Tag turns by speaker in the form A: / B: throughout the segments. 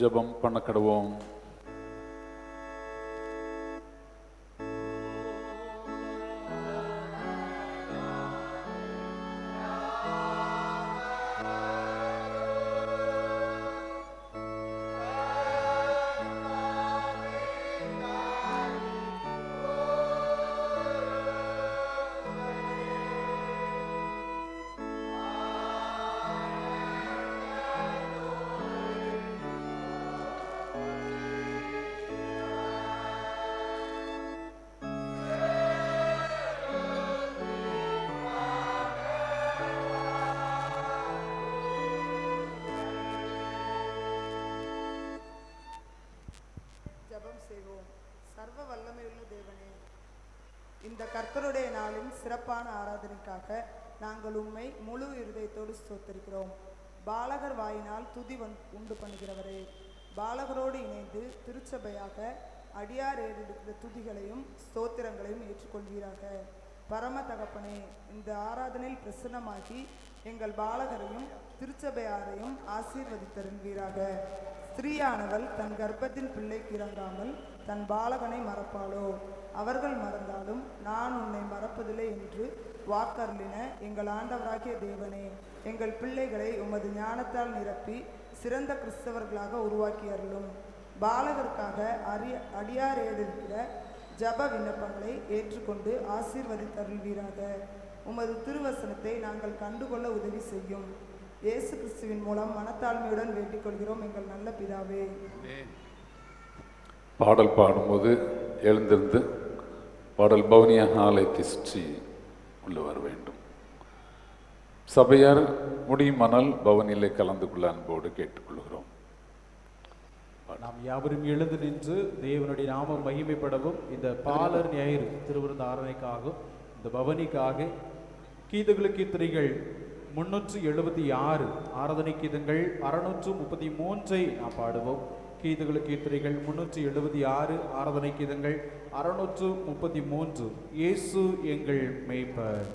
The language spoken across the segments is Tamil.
A: ஜபம் பண்ண கடவோம்.
B: சர்வ வல்லமையுள்ள தேவனே இந்த கர்த்தருடைய நாளின் சிறப்பான ஆராதனைக்காக நாங்கள் உண்மை முழு இருதயத்தோடு ஸ்தோத்திரிக்கிறோம். பாலகர் வாயினால் துதி உண்டு பண்ணுகிறவரே பாலகரோடு இணைந்து திருச்சபையாக அடியார் ஏறெடுக்கிற துதிகளையும் ஸ்தோத்திரங்களையும் ஏற்றுக்கொள்வீராக. பரம தகப்பனே இந்த ஆராதனையில் பிரசன்னமாகி எங்கள் பாலகரையும் திருச்சபையாரையும் ஆசீர்வதித்தருள்வீராக. ஸ்திரீயானவள் தன் கர்ப்பத்தின் பிள்ளைக்கு இறங்காமல் தன் பாலகனை மறப்பாளோ? அவர்கள் மறந்தாலும் நான் உன்னை மறப்பதில்லை என்று வாக்கருளின எங்கள் ஆண்டவராகிய தேவனே எங்கள் பிள்ளைகளை உமது ஞானத்தால் நிரப்பி சிறந்த கிறிஸ்தவர்களாக உருவாக்கி அருளும். பாலகருக்காக அரிய அடியார் ஏறிருக்கிற ஜப விண்ணப்பங்களை ஏற்றுக்கொண்டு ஆசீர்வதித்தருள்வீராக. உமது திருவசனத்தை நாங்கள் கண்டுகொள்ள உதவி செய்யும். இயேசு கிறிஸ்துவின் மூலம் மனத்தாழ்மையுடன் வேண்டிக் கொள்கிறோம் எங்கள் நல்ல பிதாவே.
A: பாடல் பாடும்போது எழுந்திருந்து பாடல் பவனியாக ஆலயத்தை சுற்றி உள்ள வர வேண்டும். சபையார் முடியுமானால் பவனிலே கலந்து கொள்ள அன்போடு கேட்டுக்கொள்கிறோம்.
C: நாம் யாவரும் எழுந்து நின்று தேவனுடைய நாமம் மகிமைப்படவும் இந்த பாலர் ஞாயிறு திருவிருந்த ஆரணைக்காகவும் இந்த பவனிக்காக கீதகுல கீர்த்தனைகள் முன்னூற்று எழுபத்தி ஆறு ஆராதனை கீதங்கள் அறுநூற்று முப்பத்தி மூன்றை நாம் பாடுவோம். கீதகுல கீர்த்தனைகள் முன்னூற்றி எழுபத்தி ஆறு ஆராதனை கீதங்கள் அறுநூற்று முப்பத்தி மூன்று. இயேசு எங்கள் மெய்ப்பர்.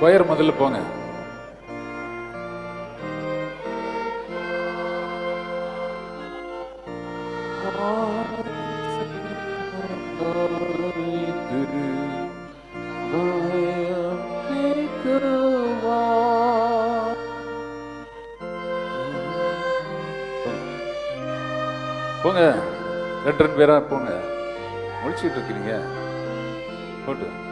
A: கொயர் முதல்ல போங்க. போங்க. ரெண்டு ரெண்டு பேரா போங்க. முடிச்சுட்டு இருக்கிறீங்க போட்டு.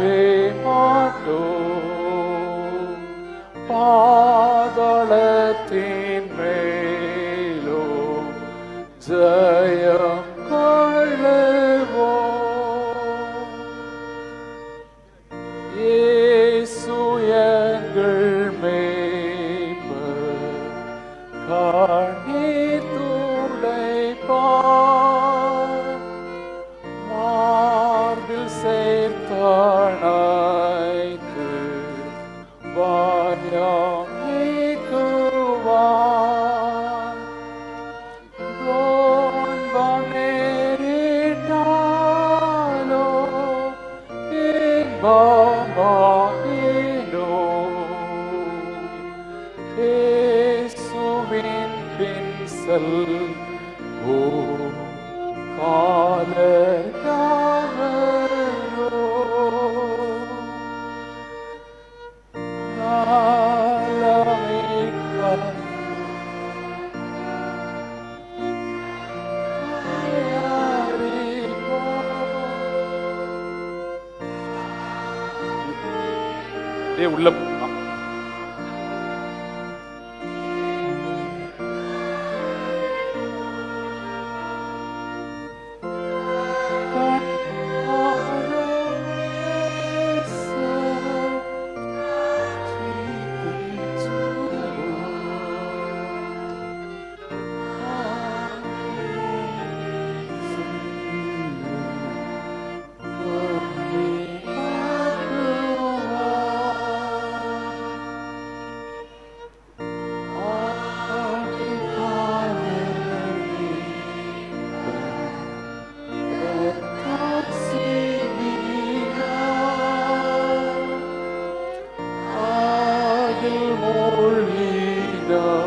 A: ஆஞ்சவே மாட்டோம் பாதாளத்தின் மேலோ ஜெயம் கொள்ளுவோம் இயேசு எங்கள் மேய்ப்பர் கண்ணீர் இயேசுவின் பின் செல் ஓ பாலகாரோ நலமிக்க உள்ள
D: 이라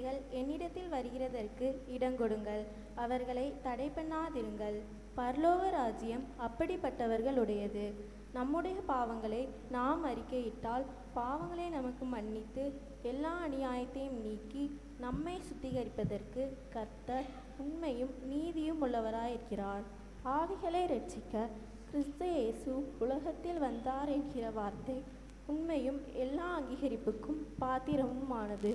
D: பிள்ளைகள் என்னிடத்தில் வருகிறதற்கு இடங்கொடுங்கள் அவர்களை தடை பண்ணாதிருங்கள் பரலோக ராஜ்யம் அப்படிப்பட்டவர்களுடையது. நம்முடைய பாவங்களை நாம் அறிக்கையிட்டால் பாவங்களை நமக்கு மன்னித்து எல்லா அநியாயத்தையும் நீக்கி நம்மை சுத்திகரிப்பதற்கு கர்த்தர் உண்மையும் நீதியும் உள்ளவராயிருக்கிறார். ஆவிகளை ரட்சிக்க கிறிஸ்து இயேசு உலகத்தில் வந்தார் என்கிற வார்த்தை உண்மையும் எல்லா அங்கீகரிப்புக்கும் பாத்திரமுமானது.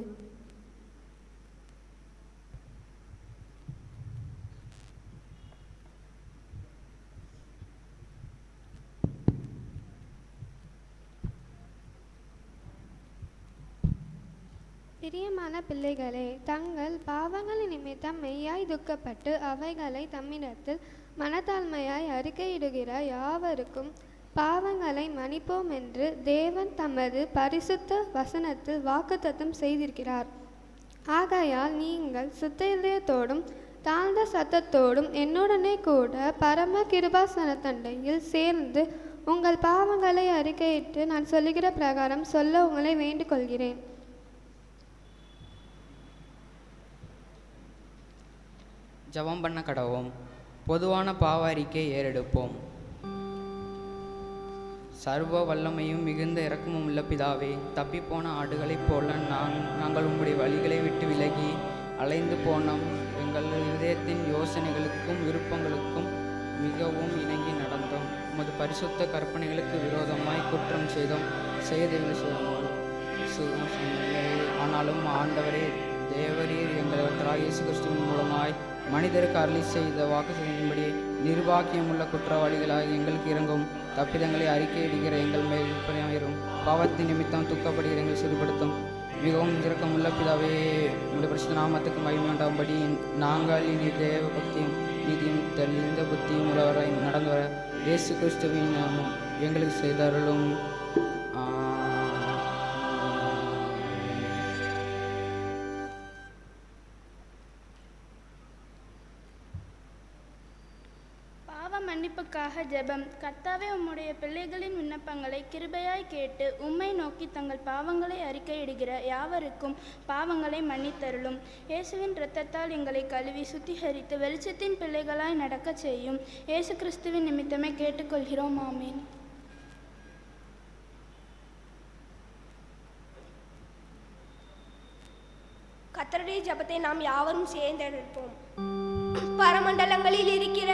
E: பிரியமான பிள்ளைகளே தங்கள் பாவங்களின் நிமித்தம் மெய்யாய் துக்கப்பட்டு அவைகளை தம்மிடத்தில் மனத்தாழ்மையாய் அறிக்கையிடுகிற யாவருக்கும் பாவங்களை மன்னிப்போம் என்று தேவன் தமது பரிசுத்த வசனத்தில் வாக்குத்தத்தம் செய்திருக்கிறார். ஆகையால் நீங்கள் சுத்த இதயத்தோடும் தாழ்ந்த சத்தத்தோடும் என்னுடனே கூட பரம கிருபாசனத்தண்டையில் சேர்ந்து உங்கள் பாவங்களை அறிக்கையிட்டு நான் சொல்லுகிற பிரகாரம் சொல்ல உங்களை வேண்டுகொள்கிறேன்
F: ஜபம் பண்ண கடவோம் பொதுவான பாவ அறிக்கை ஏறெடுப்போம். சர்வ வல்லமையும் மிகுந்த இறக்கமும் உள்ள பிதாவே தப்பிப்போன ஆடுகளைப் போல நாங் நாங்கள் உம்முடைய வழிகளை விட்டு விலகி அலைந்து போனோம். எங்கள் இதயத்தின் யோசனைகளுக்கும் விருப்பங்களுக்கும் மிகவும் இணங்கி நடந்தோம். உமது பரிசுத்த கற்பனைகளுக்கு விரோதமாய் குற்றம் செய்தோம். செய்தவில்லை செய்தோம் ஆனாலும் ஆண்டவரே தேவரீர் எங்கள் கர்த்தராகிய இயேசு கிறிஸ்துவின் மூலமாய் மனிதருக்கு அருளி செய்த வாக்குறுதியின்படி நிர்வாகியமுள்ள குற்றவாளிகளாக எங்களுக்கு இறங்கும். தப்பிதங்களை அறிக்கையிடுகிற எங்கள் மேல் பரியாயிரும் பாவத்தின் நிமித்தம் துக்கப்படுகிற எங்கள் சிறுபடுத்தும் மிகவும் இரக்கமுள்ள பிதாவே உடைய பிரச்சனை நாமத்துக்கு மகிமை நாங்கள் இனி தேவ பக்தியும் நீதியும் தெளிந்த புத்தியும் உள்ளவரை நடந்து வர. இயேசு கிறிஸ்துவின் நாமம் எங்களுக்கு செய்தருளும்.
G: விண்ணப்பங்களுக்காக ஜெபம். கர்த்தாவே உம்முடைய பிள்ளைகளின் விண்ணப்பங்களை கிருபையாய் கேட்டு உம்மை நோக்கி தங்கள் பாவங்களை அறிக்கையிடுகிற யாவருக்கும் பாவங்களை மன்னித்தருளும். இயேசுவின் இரத்தத்தால் எங்களை கழுவி சுத்திகரித்து வெளிச்சத்தின் பிள்ளைகளாய் நடக்கச் செய்யும். இயேசு கிறிஸ்துவின் நிமித்தமே கேட்டுக்கொள்கிறோம். ஆமீன்.
H: கத்தருடைய ஜெபத்தை நாம் யாவரும் சேர்ந்தெடுப்போம். பரமண்டலங்களில் இருக்கிற